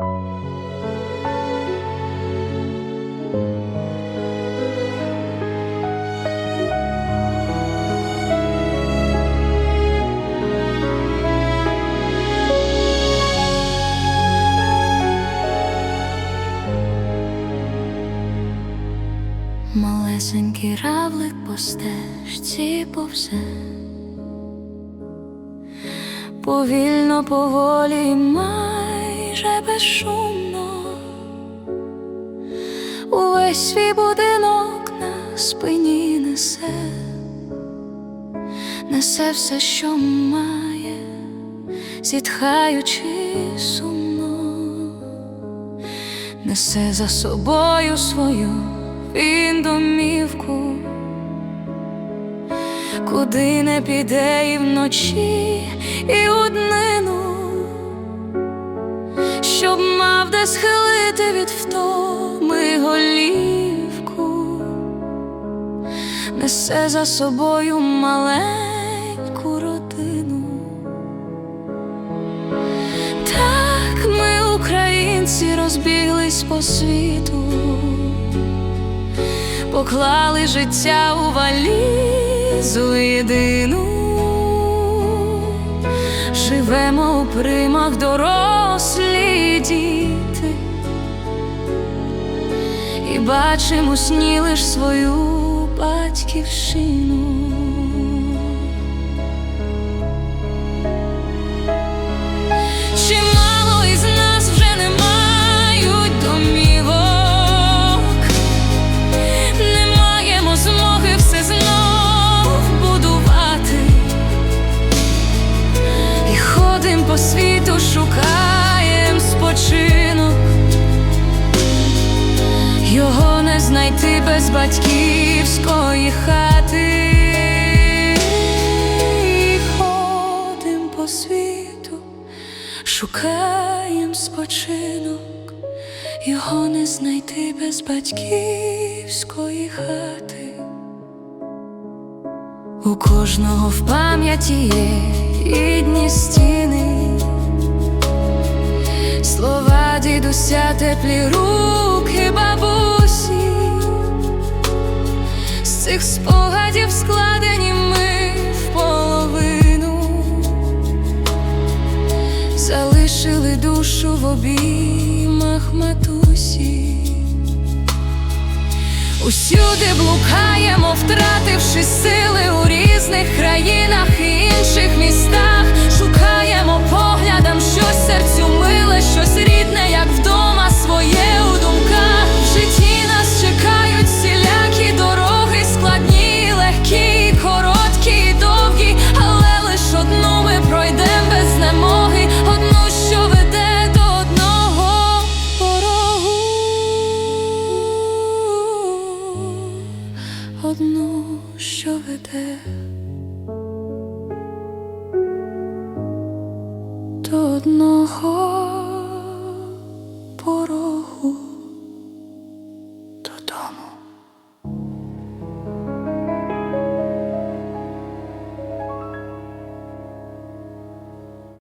Малесенький равлик по стежці повзе, повільно, поволі, майже безшумно, увесь свій будинок на спині несе, несе все, що має, зітхаючи сумно, несе за собою свою він домівку, куди не піде і вночі, і у днину, щоб мав де схилити від втоми голівку, несе за собою маленьку родину. Так ми, українці, розбіглись по світу. Поклали життя у валізу єдину, живемо у примах дорослі діти, і бачимо сні лиш свою батьківщину. Чимало із знайти без батьківської хати. Ходим по світу, шукаєм спочинок. Його не знайти без батьківської хати. У кожного в пам'яті є рідні стіни, слова дідуся, теплі руки цих спогадів складені ми в половину, залишили душу в обіймах матусі. Усюди блукаємо, втративши сили одну, що веде до одного.